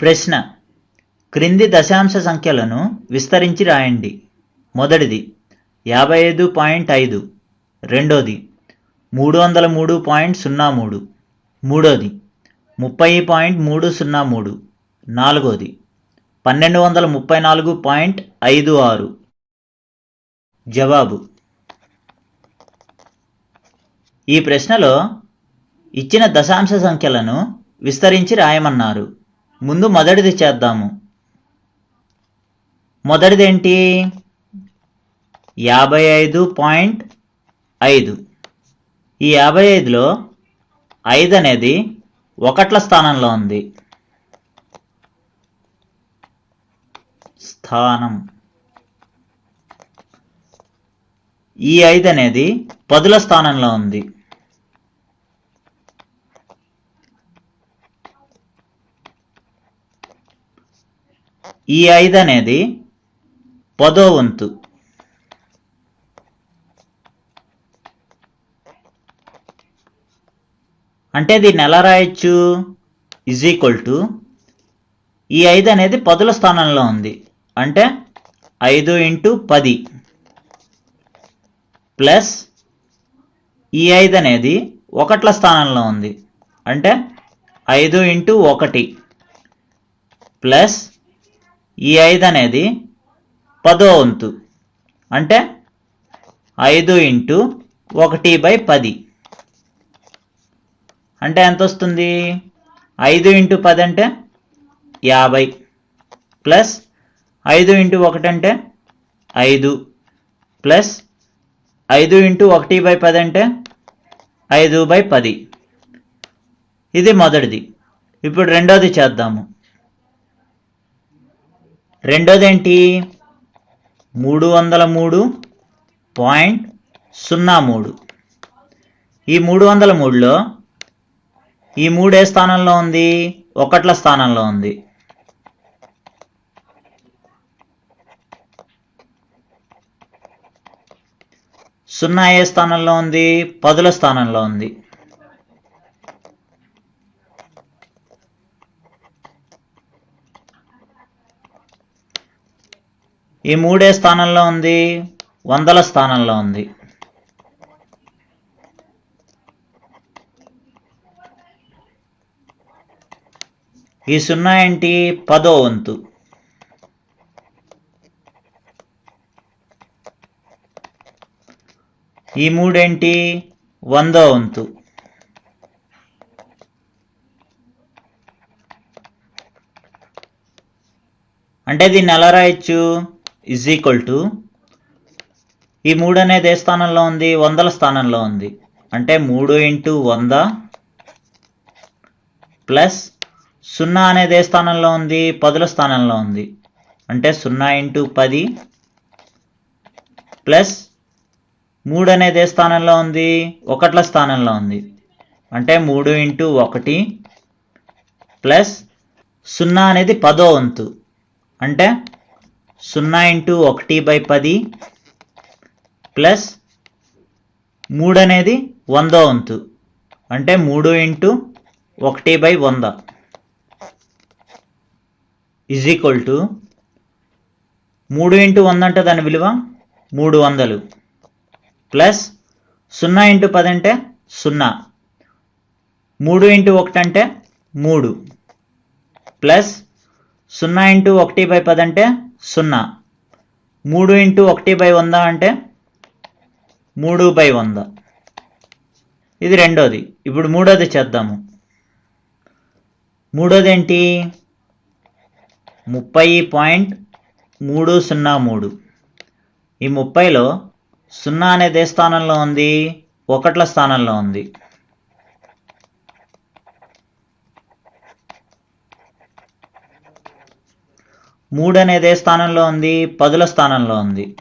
ప్రశ్న. క్రింది దశాంశ సంఖ్యలను విస్తరించి రాయండి. మొదటిది యాభై ఐదు పాయింట్ ఐదు. రెండోది మూడు వందల మూడు పాయింట్ సున్నా మూడు. మూడోది ముప్పై పాయింట్ మూడు సున్నా మూడు. నాలుగోది పన్నెండు వందల ముప్పై నాలుగు పాయింట్ ఐదు ఆరు. జవాబు. ఈ ప్రశ్నలో ఇచ్చిన దశాంశ సంఖ్యలను విస్తరించి రాయమన్నారు. ముందు మొదటిది చేద్దాము. మొదటిదేంటి? యాభై ఐదు పాయింట్ ఐదు. ఈ యాభై ఐదులో ఐదు అనేది ఒకట్ల స్థానంలో ఉంది. స్థానం. ఈ ఐదు అనేది పదుల స్థానంలో ఉంది. ఈ ఐదు అనేది పదో వంతు. అంటే దీన్ని ఎలా రాయొచ్చు? ఈజ్ ఈక్వల్ టు ఈ ఐదు అనేది పదుల స్థానంలో ఉంది. అంటే ఐదు ఇంటూ పది ప్లస్ ఈ ఐదు అనేది ఒకట్ల స్థానంలో ఉంది. అంటే ఐదు ఇంటూ ఒకటి ప్లస్ ఈ ఐదు అనేది పదో వంతు. అంటే ఐదు ఇంటూ ఒకటి బై పది. అంటే ఎంత వస్తుంది? ఐదు ఇంటూ పది అంటే యాభై. ప్లస్ ఐదు ఇంటూ ఒకటి అంటే ఐదు. ప్లస్ ఐదు ఇంటూ ఒకటి బై పది అంటే ఐదు బై పది. ఇది మొదటిది. ఇప్పుడు రెండోది చేద్దాము. రెండోదేంటి? మూడు వందల మూడు పాయింట్ సున్నా మూడు. ఈ మూడు వందల మూడులో ఈ మూడు ఏ స్థానంలో ఉంది ఒకట్ల స్థానంలో ఉంది. సున్నా ఏ స్థానంలో ఉంది పదుల స్థానంలో ఉంది. ఈ మూడే స్థానంలో ఉంది వందల స్థానంలో ఉంది. ఈ సున్నా ఏంటి? పదో వంతు. ఈ మూడేంటి? వందో వంతు. అంటే దీన్ని ఎలా రాయొచ్చు? ఇజ్ ఈక్వల్ టు ఈ మూడు అనేది ఏ స్థానంలో ఉంది వందల స్థానంలో ఉంది. అంటే మూడు ఇంటూ వంద ప్లస్ సున్నా అనేది ఏ స్థానంలో ఉంది పదుల స్థానంలో ఉంది. అంటే సున్నా ఇంటూ పది ప్లస్ మూడు అనేది ఏ స్థానంలో ఉంది ఒకట్ల స్థానంలో ఉంది. అంటే మూడు ఇంటూ ఒకటి ప్లస్ సున్నా అనేది పదో వంతు. అంటే సున్నా ఇంటూ ఒకటి బై పది ప్లస్ మూడు అనేది వందో వంతు. అంటే మూడు ఇంటూ ఒకటి బై వంద. ఈజ్ ఈక్వల్ టు మూడు ఇంటూ వంద అంటే దాని విలువ మూడు వందలు. ప్లస్ సున్నా ఇంటూ పది అంటే సున్నా. మూడు ఇంటూ ఒకటి అంటే మూడు. ప్లస్ సున్నా ఇంటూ ఒకటి బై పది అంటే సున్నా. మూడు ఇంటూ ఒకటి బై వంద అంటే మూడు బై వంద. ఇది రెండోది. ఇప్పుడు మూడోది చేద్దాము. మూడోది ఏంటి? ముప్పై పాయింట్ మూడు సున్నా మూడు. ఈ ముప్పైలో సున్నా అనేది ఏ స్థానంలో ఉంది ఒకట్ల స్థానంలో ఉంది. మూడు అనేది ఏ స్థానంలో ఉంది? పదుల స్థానంలో ఉంది.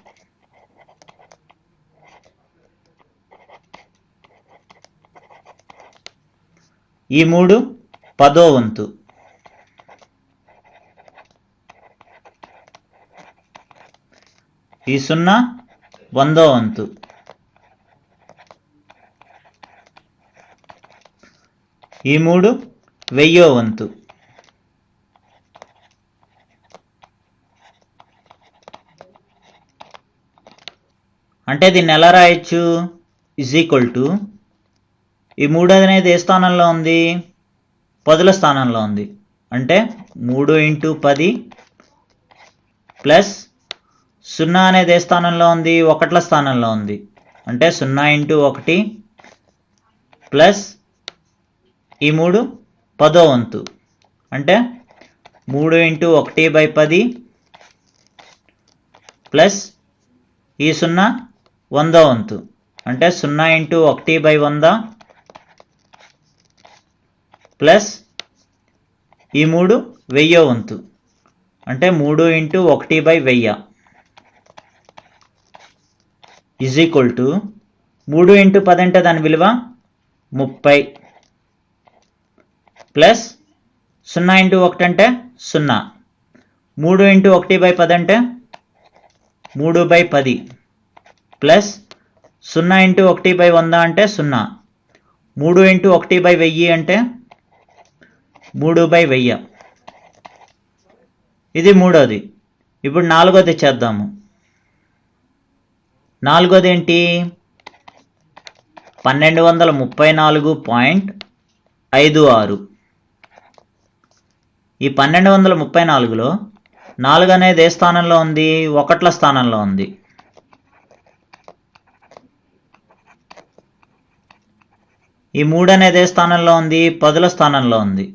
ఈ మూడు పదో వంతు. ఈ సున్నా వందో వంతు. ఈ మూడు వెయ్యో వంతు. అంటే దీన్ని ఎలా రాయొచ్చు? ఇజ్ ఈక్వల్ టు ఈ మూడు అనేది ఏ స్థానంలో ఉంది? పదుల స్థానంలో ఉంది. అంటే మూడు ఇంటూ పది ప్లస్ సున్నా అనేది ఏ స్థానంలో ఉంది? ఒకట్ల స్థానంలో ఉంది. అంటే సున్నా ఇంటూ ఒకటి ప్లస్ ఈ మూడు పదో వంతు. అంటే మూడు ఇంటూ ఒకటి బై పది ప్లస్ ఈ సున్నా వంద వంతు. అంటే సున్నా ఇంటూ ఒకటి బై వంద ప్లస్ ఈ మూడు వెయ్యో వంతు. అంటే మూడు ఇంటూ ఒకటి బై వెయ్యి. ఈజ్ ఈక్వల్ టు మూడు ఇంటూ పది అంటే దాని విలువ ముప్పై. ప్లస్ సున్నా ఇంటూ ఒకటి అంటే సున్నా. మూడు ఇంటూ ఒకటి బై పది అంటే మూడు బై పది. ప్లస్ సున్నా ఇంటూ ఒకటి బై వంద అంటే సున్నా. మూడు ఇంటూ ఒకటి బై వెయ్యి అంటే మూడు బై వెయ్యి. ఇది మూడోది. ఇప్పుడు నాలుగోది చేద్దాము. నాలుగోది ఏంటి? పన్నెండు వందల ముప్పై నాలుగు పాయింట్ ఐదు ఆరు. ఈ పన్నెండు వందల ముప్పై నాలుగులో నాలుగు అనేది ఏ స్థానంలో ఉంది? ఒకట్ల స్థానంలో ఉంది. ఈ మూడు అనేది ఏ స్థానంలో ఉంది పదుల స్థానంలో ఉంది.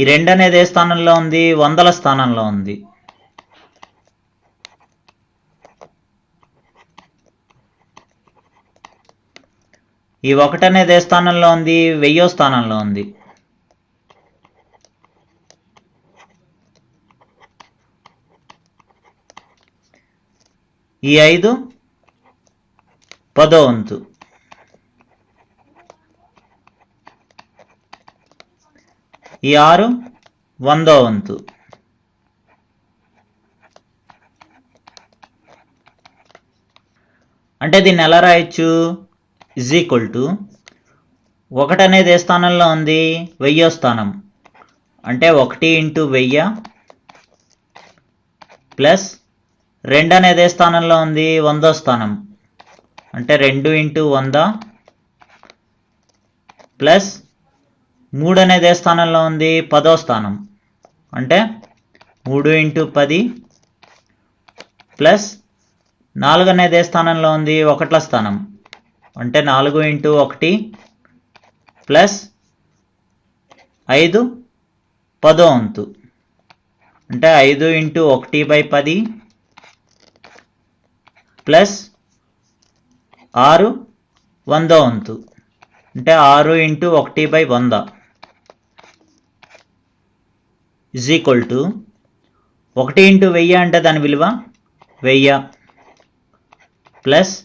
ఈ రెండు అనేది ఏ స్థానంలో ఉంది వందల స్థానంలో ఉంది. ఈ ఒకటి అనేది ఏ స్థానంలో ఉంది వెయ్యో స్థానంలో ఉంది. ఈ ఐదు పదో వంతు. ఈ ఆరు వందో వంతు. అంటే దీన్ని ఎలా రాయొచ్చు? ఇజ్ ఈక్వల్ టు ఒకటి అనేది ఏ స్థానంలో ఉంది? వెయ్యో స్థానం. అంటే ఒకటి ఇంటూ వెయ్య ప్లస్ రెండు అనేది ఏ స్థానంలో ఉంది? వందో స్థానం. అంటే రెండు ఇంటూ వంద ప్లస్ మూడు అనేది ఏ స్థానంలో ఉంది? పదో స్థానం. అంటే మూడు ఇంటూ పది ప్లస్ నాలుగు అనేది ఏ స్థానంలో ఉంది? ఒకట్ల స్థానం. అంటే నాలుగు ఇంటూ ఒకటి ప్లస్ ఐదు పదో వంతు అంటే ఐదు ఇంటూ ఒకటి బై పది ప్లస్ ఆరు వందో వంతు. అంటే ఆరు ఇంటూ ఒకటి బై వంద. ఇజ్ ఈక్వల్ టు ఒకటి ఇంటూ వెయ్యి అంటే దాని విలువ వెయ్యి. ప్లస్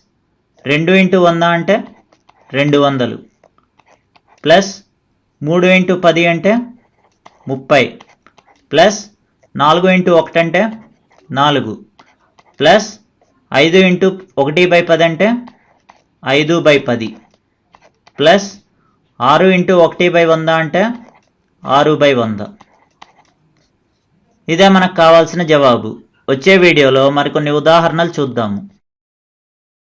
రెండు ఇంటూ వంద అంటే రెండు వందలు. ప్లస్ మూడు ఇంటూ పది అంటే ముప్పై. ప్లస్ నాలుగు ఇంటూ ఒకటి అంటే నాలుగు. ప్లస్ ఐదు ఇంటూ ఒకటి బై పది అంటే ఐదు బై పది. ప్లస్ ఆరు ఇంటూ ఒకటి బై వంద అంటే ఆరు బై వంద. ఇదే మనకు కావాల్సిన జవాబు. వచ్చే వీడియోలో మరికొన్ని ఉదాహరణలు చూద్దాము.